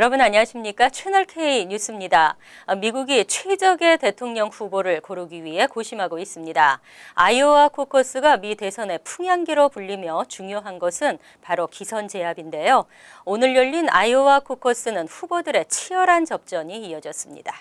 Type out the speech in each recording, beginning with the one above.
여러분 안녕하십니까? 채널 K 뉴스입니다. 아, 미국이 최적의 대통령 후보를 고르기 위해 고심하고 있습니다. 아이오와 코커스가 미 대선의 풍향기로 불리며 중요한 것은 바로 기선 제압인데요. 오늘 열린 아이오와 코커스는 후보들의 치열한 접전이 이어졌습니다.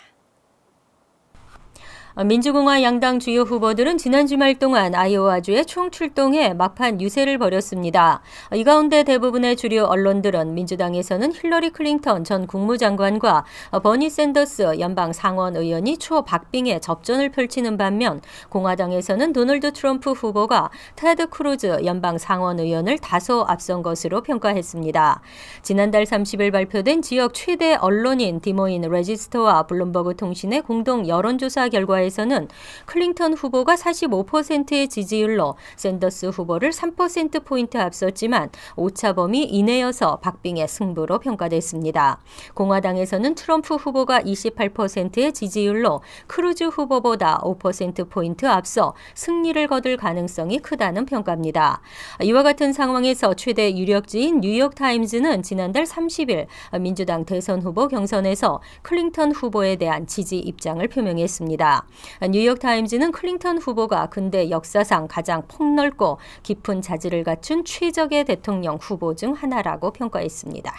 민주공화 양당 주요 후보들은 지난 주말 동안 아이오와주에 총출동해 막판 유세를 벌였습니다. 이 가운데 대부분의 주류 언론들은 민주당에서는 힐러리 클린턴 전 국무장관과 버니 샌더스 연방 상원 의원이 초박빙의 접전을 펼치는 반면 공화당에서는 도널드 트럼프 후보가 테드 크루즈 연방 상원 의원을 다소 앞선 것으로 평가했습니다. 지난달 30일 발표된 지역 최대 언론인 디모인 레지스터와 블룸버그 통신의 공동 여론조사 결과에 서는 클린턴 후보가 45%의 지지율로 샌더스 후보를 3%포인트 앞섰지만 오차 범위 이내여서 박빙의 승부로 평가됐습니다. 공화당에서는 트럼프 후보가 28%의 지지율로 크루즈 후보보다 5%포인트 앞서 승리를 거둘 가능성이 크다는 평가입니다. 이와 같은 상황에서 최대 유력지인 뉴욕타임즈는 지난달 30일 민주당 대선 후보 경선에서 클린턴 후보에 대한 지지 입장을 표명했습니다. 뉴욕타임즈는 클린턴 후보가 근대 역사상 가장 폭넓고 깊은 자질을 갖춘 최적의 대통령 후보 중 하나라고 평가했습니다.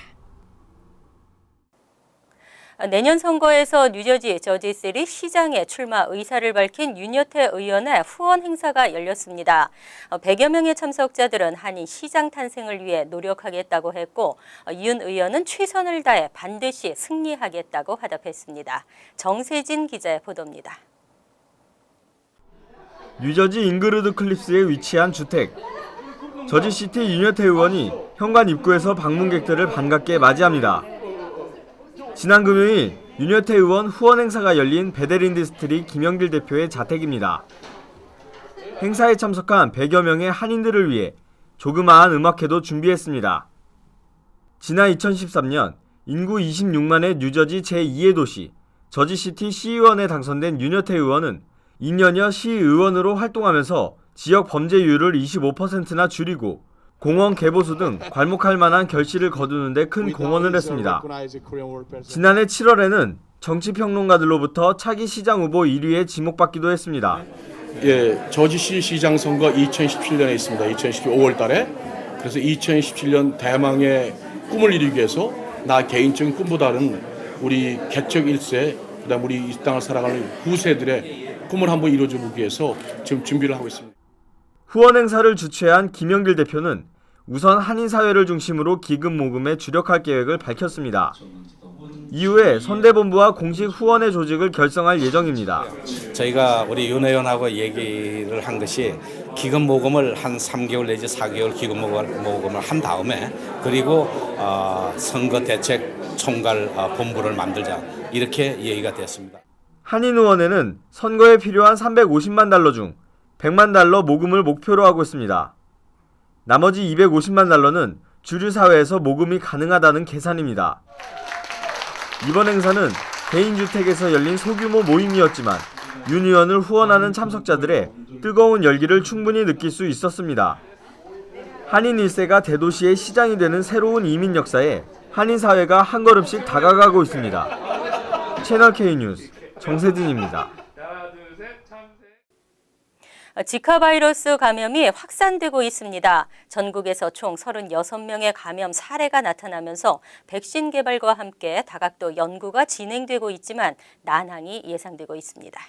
내년 선거에서 뉴저지 저지셀이 시장에 출마 의사를 밝힌 윤여태 의원의 후원 행사가 열렸습니다. 100여 명의 참석자들은 한인 시장 탄생을 위해 노력하겠다고 했고 윤 의원은 최선을 다해 반드시 승리하겠다고 화답했습니다. 정세진 기자의 보도입니다. 뉴저지 잉그르드 클립스에 위치한 주택. 저지시티 윤여태 의원이 현관 입구에서 방문객들을 반갑게 맞이합니다. 지난 금요일 윤여태 의원 후원 행사가 열린 베데린 디스트릭 김영길 대표의 자택입니다. 행사에 참석한 100여 명의 한인들을 위해 조그마한 음악회도 준비했습니다. 지난 2013년 인구 26만의 뉴저지 제2의 도시 저지시티 시의원에 당선된 윤여태 의원은 2년여 시의원으로 활동하면서 지역 범죄율을 25%나 줄이고 공원 개보수 등 괄목할 만한 결실을 거두는 데 큰 공헌을 했습니다. 지난해 7월에는 정치평론가들로부터 차기 시장 후보 1위에 지목받기도 했습니다. 예, 저지시 시장 선거 2017년에 있습니다. 2017년 5월 달에. 그래서 2017년 대망의 꿈을 이루기 위해서 나 개인적인 꿈보다는 우리 개척 1세, 그다음 우리 이 땅을 살아가는 후세들의 꿈을 한번 이루어줘 보기 위해서 지금 준비를 하고 있습니다. 후원 행사를 주최한 김영길 대표는 우선 한인 사회를 중심으로 기금 모금에 주력할 계획을 밝혔습니다. 이후에 선대본부와 공식 후원회 조직을 결성할 예정입니다. 저희가 우리 윤 의원하고 얘기를 한 것이 기금 모금을 한 3개월 내지 4개월 기금 모금- 모금을 한 다음에 그리고 어, 선거 대책 총괄 어, 본부를 만들자 이렇게 얘기가 됐습니다. 한인 후원회는 선거에 필요한 350만 달러 중 100만 달러 모금을 목표로 하고 있습니다. 나머지 250만 달러는 주류 사회에서 모금이 가능하다는 계산입니다. 이번 행사는 개인 주택에서 열린 소규모 모임이었지만 윤 의원을 후원하는 참석자들의 뜨거운 열기를 충분히 느낄 수 있었습니다. 한인 일세가 대도시의 시장이 되는 새로운 이민 역사에 한인 사회가 한 걸음씩 다가가고 있습니다. 채널 K 뉴스 정세진입니다. 지카 바이러스 감염이 확산되고 있습니다. 전국에서 총 36명의 감염 사례가 나타나면서 백신 개발과 함께 다각도 연구가 진행되고 있지만 난항이 예상되고 있습니다.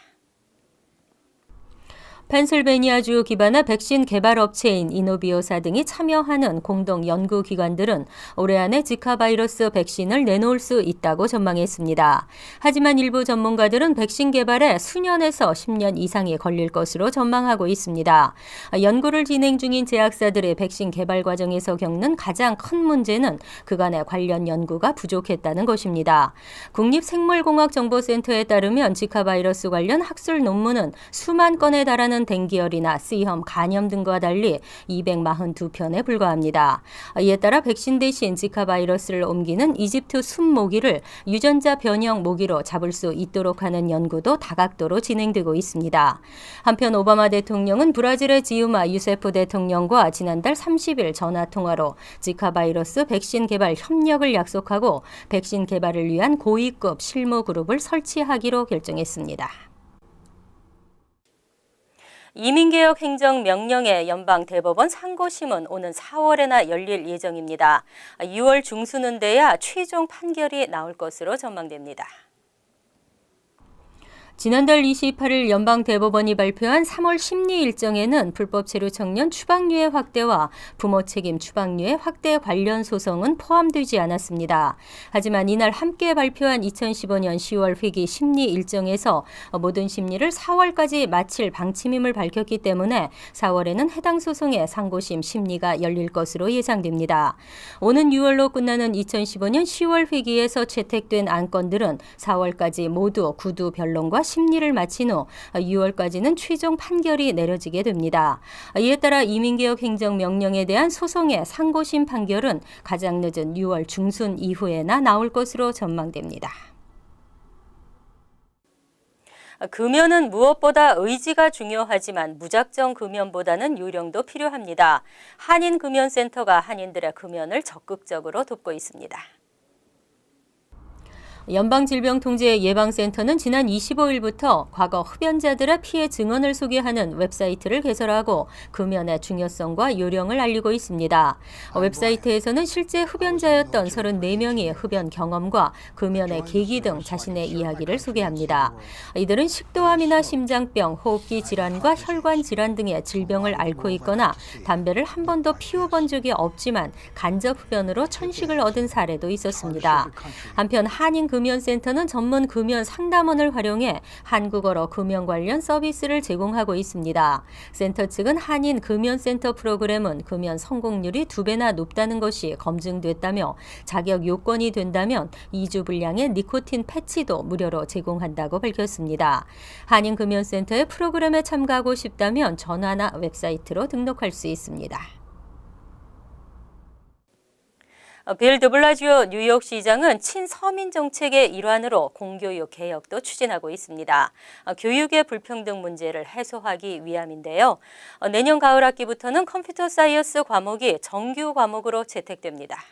펜실베니아주 기반의 백신 개발 업체인 이노비오사 등이 참여하는 공동 연구 기관들은 올해 안에 지카 바이러스 백신을 내놓을 수 있다고 전망했습니다. 하지만 일부 전문가들은 백신 개발에 수년에서 10년 이상이 걸릴 것으로 전망하고 있습니다. 연구를 진행 중인 제약사들의 백신 개발 과정에서 겪는 가장 큰 문제는 그간의 관련 연구가 부족했다는 것입니다. 국립생물공학정보센터에 따르면 지카 바이러스 관련 학술 논문은 수만 건에 달하는 발생하는 댕기열이나 C혐, 간염 등과 달리 242편에 불과합니다. 이에 따라 백신 대신 지카 바이러스를 옮기는 이집트 순모기를 유전자 변형 모기로 잡을 수 있도록 하는 연구도 다각도로 진행되고 있습니다. 한편 오바마 대통령은 브라질의 지우마 유세프 대통령과 지난달 30일 전화 통화로 지카 바이러스 백신 개발 협력을 약속하고 백신 개발을 위한 고위급 실무 그룹을 설치하기로 결정했습니다. 이민개혁 행정명령의 연방 대법원 상고심은 오는 4월에나 열릴 예정입니다. 6월 중순은 돼야 최종 판결이 나올 것으로 전망됩니다. 지난달 28일 연방대법원이 발표한 3월 심리 일정에는 불법 체류 청년 추방유예 확대와 부모 책임 추방유예 확대 관련 소송은 포함되지 않았습니다. 하지만 이날 함께 발표한 2015년 10월 회기 심리 일정에서 모든 심리를 4월까지 마칠 방침임을 밝혔기 때문에 4월에는 해당 소송의 상고심 심리가 열릴 것으로 예상됩니다. 오는 6월로 끝나는 2015년 10월 회기에서 채택된 안건들은 4월까지 모두 구두 변론과 심리를 마친 후 6월까지는 최종 판결이 내려지게 됩니다. 이에 따라 이민개혁 행정명령에 대한 소송의 상고심 판결은 가장 늦은 6월 중순 이후에나 나올 것으로 전망됩니다. 금연은 무엇보다 의지가 중요하지만 무작정 금연보다는 요령도 필요합니다. 한인 금연센터가 한인들의 금연을 적극적으로 돕고 있습니다. 연방질병통제예방센터는 지난 25일부터 과거 흡연자들의 피해 증언을 소개하는 웹사이트를 개설하고 금연의 중요성과 요령을 알리고 있습니다. 웹사이트에서는 실제 흡연자였던 34명의 흡연 경험과 금연의 계기 등 자신의 이야기를 소개합니다. 이들은 식도암이나 심장병, 호흡기 질환과 혈관 질환 등의 질병을 앓고 있거나 담배를 한 번도 피워본 적이 없지만 간접 흡연으로 천식을 얻은 사례도 있었습니다. 한편 한인 금연센터는 전문 금연 상담원을 활용해 한국어로 금연 관련 서비스를 제공하고 있습니다. 센터 측은 한인 금연센터 프로그램은 금연 성공률이 두 배나 높다는 것이 검증됐다며 자격 요건이 된다면 2주 분량의 니코틴 패치도 무료로 제공한다고 밝혔습니다. 한인 금연센터의 프로그램에 참가하고 싶다면 전화나 웹사이트로 등록할 수 있습니다. 어, 빌 드블라지오 뉴욕시장은 친서민 정책의 일환으로 공교육 개혁도 추진하고 있습니다. 어, 교육의 불평등 문제를 해소하기 위함인데요. 어, 내년 가을 학기부터는 컴퓨터 사이언스 과목이 정규 과목으로 채택됩니다.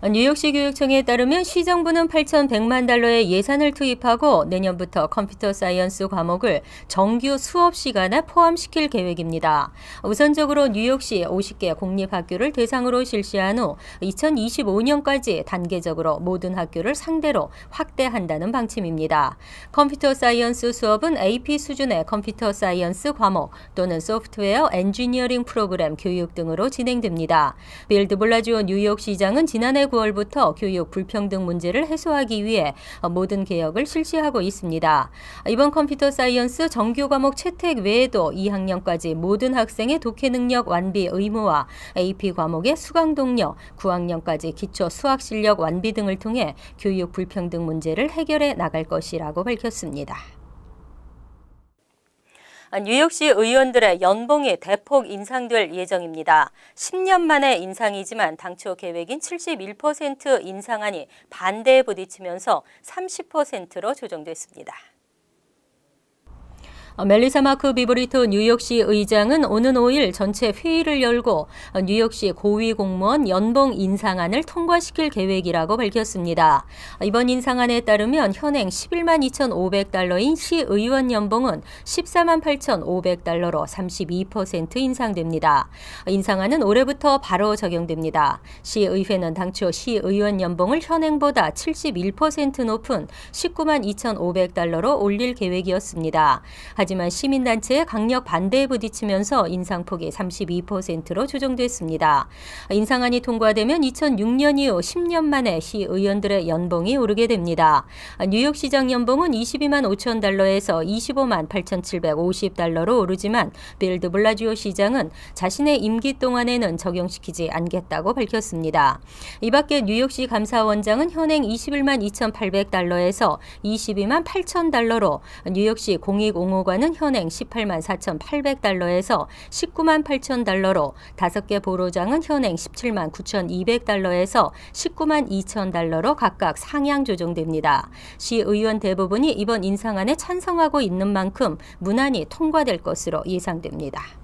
뉴욕시 교육청에 따르면 시정부는 8,100만 달러의 예산을 투입하고 내년부터 컴퓨터 사이언스 과목을 정규 수업 시간에 포함시킬 계획입니다. 우선적으로 뉴욕시 50개 공립학교를 대상으로 실시한 후 2025년까지 단계적으로 모든 학교를 상대로 확대한다는 방침입니다. 컴퓨터 사이언스 수업은 AP 수준의 컴퓨터 사이언스 과목 또는 소프트웨어 엔지니어링 프로그램 교육 등으로 진행됩니다. 빌드 블라지오 뉴욕 시장은 지난해 9월부터 교육 불평등 문제를 해소하기 위해 모든 개혁을 실시하고 있습니다. 이번 컴퓨터 사이언스 정규 과목 채택 외에도 2학년까지 모든 학생의 독해 능력 완비 의무화, AP 과목의 수강 동력, 9학년까지 기초 수학 실력 완비 등을 통해 교육 불평등 문제를 해결해 나갈 것이라고 밝혔습니다. 뉴욕시 의원들의 연봉이 대폭 인상될 예정입니다. 10년 만의 인상이지만 당초 계획인 71% 인상안이 반대에 부딪히면서 30%로 조정됐습니다. 어, 멜리사 마크 비브리토 뉴욕시 의장은 오는 5일 전체 회의를 열고 어, 뉴욕시 고위 공무원 연봉 인상안을 통과시킬 계획이라고 밝혔습니다. 어, 이번 인상안에 따르면 현행 11만 2,500달러인 시의원 연봉은 14만 8,500달러로 32% 인상됩니다. 인상안은 올해부터 바로 적용됩니다. 시의회는 당초 시의원 연봉을 현행보다 71% 높은 19만 2,500달러로 올릴 계획이었습니다. 시민단체의 강력 반대에 부딪히면서 인상폭이 32%로 조정됐습니다. 인상안이 통과되면 2006년 이후 10년 만에 시의원들의 연봉이 오르게 됩니다. 뉴욕시장 연봉은 22만 5천 달러에서 25만 8,750달러로 오르지만 빌드 블라지오 시장은 자신의 임기 동안에는 적용시키지 않겠다고 밝혔습니다. 이 밖에 뉴욕시 감사원장은 현행 21만 2,800달러에서 22만 8천 달러로 뉴욕시 공익 옹호관 보호자는 현행 18만 4,800달러에서 19만 8천 달러로 다섯 개 보로장은 현행 17만 9,200달러에서 19만 2천 달러로 각각 상향 조정됩니다. 시 의원 대부분이 이번 인상안에 찬성하고 있는 만큼 무난히 통과될 것으로 예상됩니다.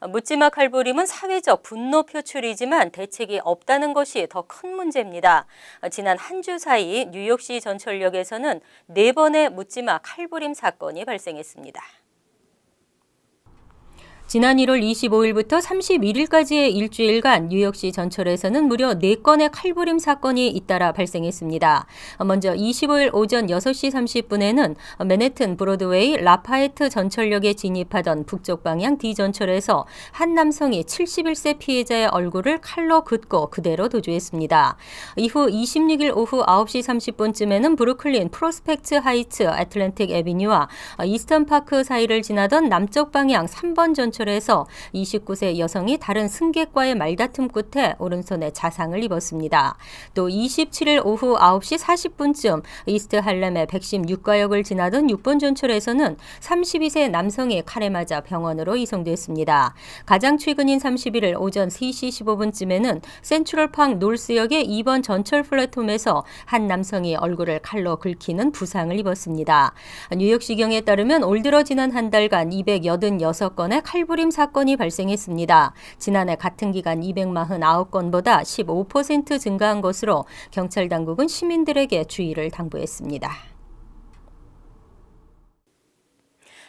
묻지마 칼부림은 사회적 분노 표출이지만 대책이 없다는 것이 더 큰 문제입니다. 지난 한 주 사이 뉴욕시 전철역에서는 네 번의 묻지마 칼부림 사건이 발생했습니다. 지난 1월 25일부터 31일까지의 일주일간 뉴욕시 전철에서는 무려 4건의 칼부림 사건이 잇따라 발생했습니다. 먼저 25일 오전 6시 30분에는 맨해튼 브로드웨이 라파에트 전철역에 진입하던 북쪽 방향 D전철에서 한 남성이 71세 피해자의 얼굴을 칼로 긋고 그대로 도주했습니다. 이후 26일 오후 9시 30분쯤에는 브루클린 프로스펙트 하이츠 애틀랜틱 애비뉴와 이스턴 파크 사이를 지나던 남쪽 방향 3번 전철 전철에서 29세 여성이 다른 승객과의 말다툼 끝에 오른손에 자상을 입었습니다. 또 27일 오후 9시 40분쯤 이스트 할렘의 116가역을 지나던 6번 전철에서는 32세 남성이 칼에 맞아 병원으로 이송됐습니다. 가장 최근인 31일 오전 3시 15분쯤에는 센트럴팡 놀스역의 2번 전철 플랫폼에서 한 남성이 얼굴을 칼로 긁히는 부상을 입었습니다. 뉴욕시경에 따르면 올 들어 지난 한 달간 286건의 칼 살부림 사건이 발생했습니다. 지난해 같은 기간 249건보다 15% 증가한 것으로 경찰 당국은 시민들에게 주의를 당부했습니다.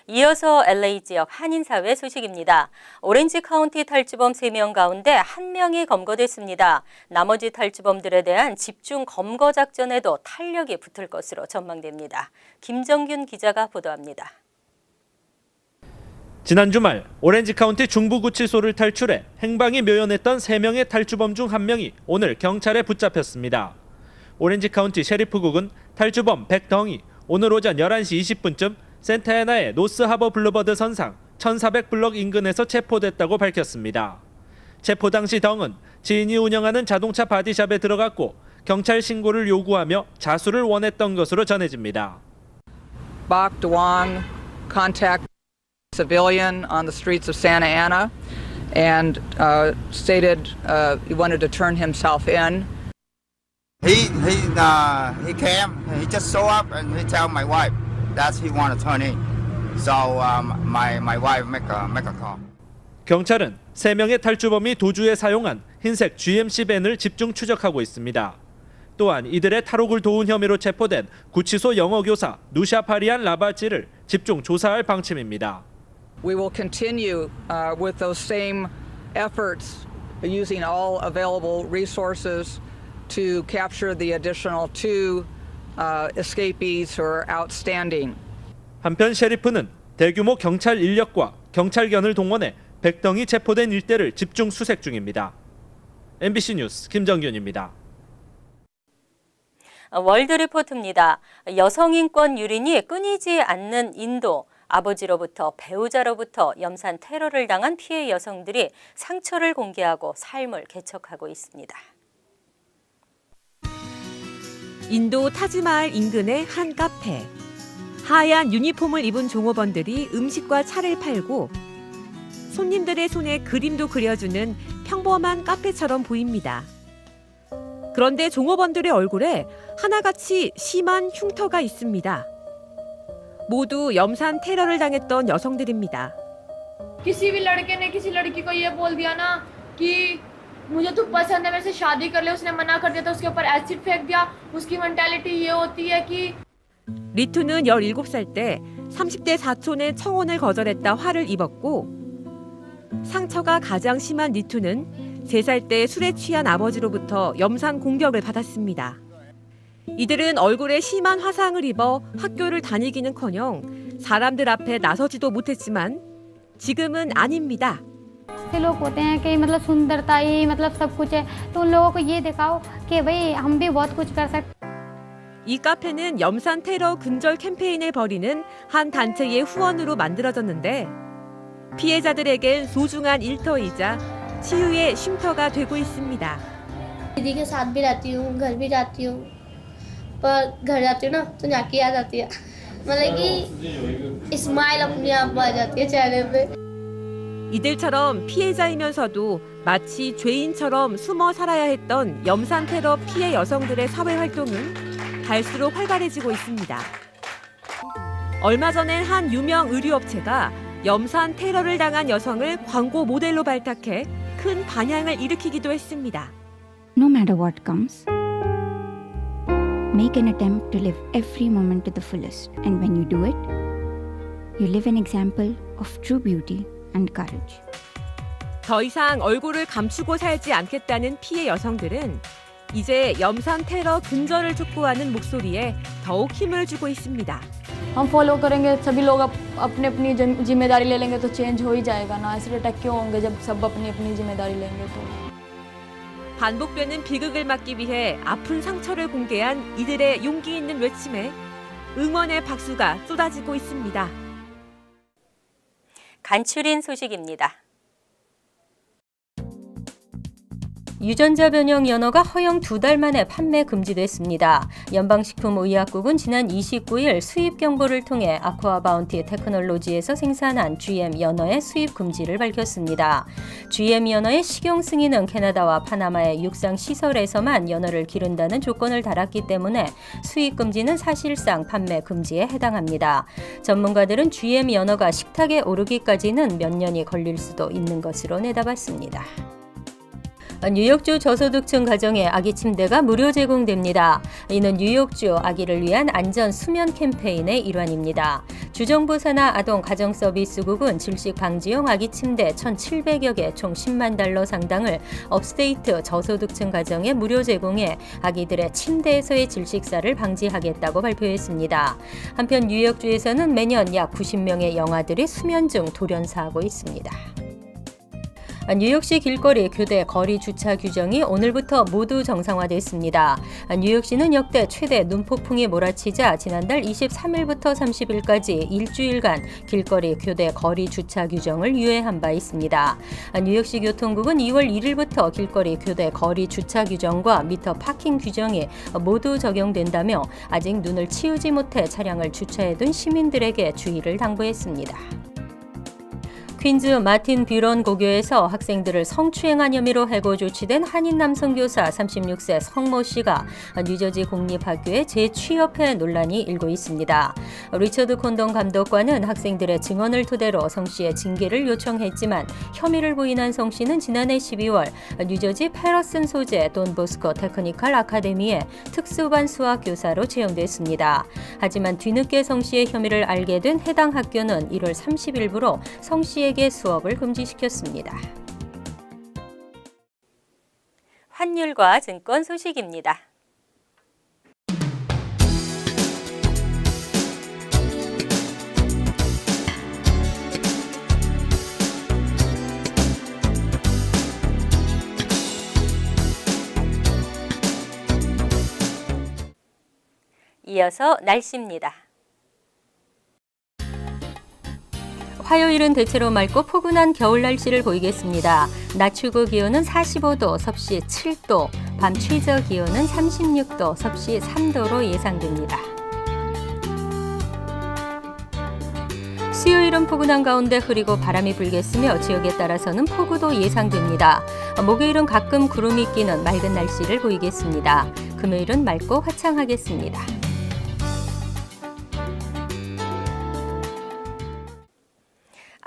이어서 LA 지역 한인사회 소식입니다. 오렌지 카운티 탈주범 3명 가운데 1명이 검거됐습니다. 나머지 탈주범들에 대한 집중 검거 작전에도 탄력이 붙을 것으로 전망됩니다. 김정균 기자가 보도합니다. 지난 주말 오렌지 카운티 중부구치소를 탈출해 행방이 묘연했던 3명의 탈주범 중 1명이 오늘 경찰에 붙잡혔습니다. 오렌지 카운티 셰리프국은 탈주범 백덩이 오늘 오전 11시 20분쯤 센타에나의 노스 하버 블루버드 선상 1400블럭 인근에서 체포됐다고 밝혔습니다. 체포 당시 덩은 지인이 운영하는 자동차 바디샵에 들어갔고 경찰 신고를 요구하며 자수를 원했던 것으로 전해집니다. Bok contact civilian on the streets of Santa Ana and uh, stated uh, he wanted to turn himself in. He he uh, he came. He just show up and he tell my wife that he want to turn in. So um, my my wife make a make a call. 경찰은 3명의 탈주범이 도주에 사용한 흰색 GMC 밴을 집중 추적하고 있습니다. 또한 이들의 탈옥을 도운 혐의로 체포된 구치소 영어 교사 누샤파리안 라바지를 집중 조사할 방침입니다. We will continue uh, with those same efforts using all available resources to capture the additional two uh, escapees who are outstanding. 한편 셰리프는 대규모 경찰 인력과 경찰견을 동원해 백덩이 체포된 일대를 집중 수색 중입니다. MBC 뉴스 김정균입니다. 월드 리포트입니다. 여성 인권 유린이 끊이지 않는 인도. 아버지로부터 배우자로부터 염산 테러를 당한 피해 여성들이 상처를 공개하고 삶을 개척하고 있습니다. 인도 타지마을 인근의 한 카페. 하얀 유니폼을 입은 종업원들이 음식과 차를 팔고 손님들의 손에 그림도 그려주는 평범한 카페처럼 보입니다. 그런데 종업원들의 얼굴에 하나같이 심한 흉터가 있습니다. 모두 염산 테러를 당했던 여성들입니다. किसी भी लड़के ने किसी लड़की को ये बोल दिया ना कि मुझे तू पसंद है मेरे से शादी कर ले उसने मना कर दिया तो उसके ऊपर एसिड फेंक दिया उसकी मेंटालिटी ये होती है कि 리투는 17살 때 30대 사촌의 청혼을 거절했다 화를 입었고 상처가 가장 심한 리투는 3살 때 술에 취한 아버지로부터 염산 공격을 받았습니다. 이들은 얼굴에 심한 화상을 입어 학교를 다니기는커녕 사람들 앞에 나서지도 못했지만 지금은 아닙니다. से लोग होते हैं कि मतलब सुंदरता ही मतलब सब कुछ है तो उन लोगों को ये दिखाओ कि भाई हम भी बहुत कुछ कर सकते 이 카페는 염산 테러 근절 캠페인을 벌이는 한 단체의 후원으로 만들어졌는데 피해자들에겐 소중한 일터이자 치유의 쉼터가 되고 있습니다. पर घर जाती हूँ ना तो झांकी याद आती है मतलब कि स्माइल अपने आप आ जाती है चेहरे पे 이들처럼 피해자이면서도 마치 죄인처럼 숨어 살아야 했던 염산 테러 피해 여성들의 사회 활동은 갈수록 활발해지고 있습니다. 얼마 전엔 한 유명 의류업체가 염산 테러를 당한 여성을 광고 모델로 발탁해 큰 반향을 일으키기도 했습니다. No matter what comes, make an attempt to live every moment to the fullest. And when you do it, you live an example of true beauty and courage. 더 이상 얼굴을 감추고 살지 않겠다는 피해 여성들은 이제 염산 테러 근절을 촉구하는 목소리에 더욱 힘을 주고 있습니다. हम फॉलो करेंगे सभी लोग अप, अपनी अपनी जिम- जिम्मेदारी ले लेंगे तो चेंज हो ही जाएगा ना ऐसे अटैक क्यों होंगे जब सब अपनी अपनी जिम्मेदारी लेंगे तो 반복되는 비극을 막기 위해 아픈 상처를 공개한 이들의 용기 있는 외침에 응원의 박수가 쏟아지고 있습니다. 간추린 소식입니다. 유전자 변형 연어가 허용 두 달 만에 판매 금지됐습니다. 연방식품의약국은 지난 29일 수입 경보를 통해 아쿠아 바운티 테크놀로지에서 생산한 GM 연어의 수입 금지를 밝혔습니다. GM 연어의 식용 승인은 캐나다와 파나마의 육상 시설에서만 연어를 기른다는 조건을 달았기 때문에 수입 금지는 사실상 판매 금지에 해당합니다. 전문가들은 GM 연어가 식탁에 오르기까지는 몇 년이 걸릴 수도 있는 것으로 내다봤습니다. 뉴욕주 저소득층 가정에 아기 침대가 무료 제공됩니다. 이는 뉴욕주 아기를 위한 안전 수면 캠페인의 일환입니다. 주정부 산하 아동 가정 서비스국은 질식 방지용 아기 침대 1,700여 개 총 10만 달러 상당을 업스테이트 저소득층 가정에 무료 제공해 아기들의 침대에서의 질식사를 방지하겠다고 발표했습니다. 한편 뉴욕주에서는 매년 약 90명의 영아들이 수면 중 돌연사하고 있습니다. 뉴욕시 길거리 교대 거리 주차 규정이 오늘부터 모두 정상화됐습니다. 뉴욕시는 역대 최대 눈폭풍이 몰아치자 지난달 23일부터 30일까지 일주일간 길거리 교대 거리 주차 규정을 유예한 바 있습니다. 뉴욕시 교통국은 2월 1일부터 길거리 교대 거리 주차 규정과 미터 파킹 규정이 모두 적용된다며 아직 눈을 치우지 못해 차량을 주차해둔 시민들에게 주의를 당부했습니다. 퀸즈 마틴 뷰런 고교에서 학생들을 성추행한 혐의로 해고 조치된 한인 남성 교사 36세 성모 씨가 뉴저지 공립학교에 재취업해 논란이 일고 있습니다. 리처드 콘동 감독관은 학생들의 증언을 토대로 성 씨의 징계를 요청했지만 혐의를 부인한 성 씨는 지난해 12월 뉴저지 페러슨 소재 돈 보스코 테크니컬 아카데미에 특수반 수학 교사로 채용됐습니다. 하지만 뒤늦게 성 씨의 혐의를 알게 된 해당 학교는 1월 30일부로 성 씨 에게 수업을 금지시켰습니다. 환율과 증권 소식입니다. 이어서 날씨입니다. 화요일은 대체로 맑고 포근한 겨울 날씨를 보이겠습니다. 낮 최고 기온은 45도, 섭씨 7도, 밤 최저 기온은 36도, 섭씨 3도로 예상됩니다. 수요일은 포근한 가운데 흐리고 바람이 불겠으며 지역에 따라서는 폭우도 예상됩니다. 목요일은 가끔 구름이 끼는 맑은 날씨를 보이겠습니다. 금요일은 맑고 화창하겠습니다.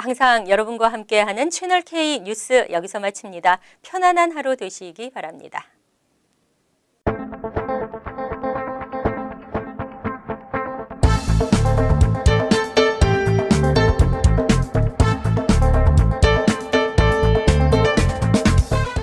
항상 여러분과 함께하는 채널 K 뉴스 여기서 마칩니다. 편안한 하루 되시기 바랍니다.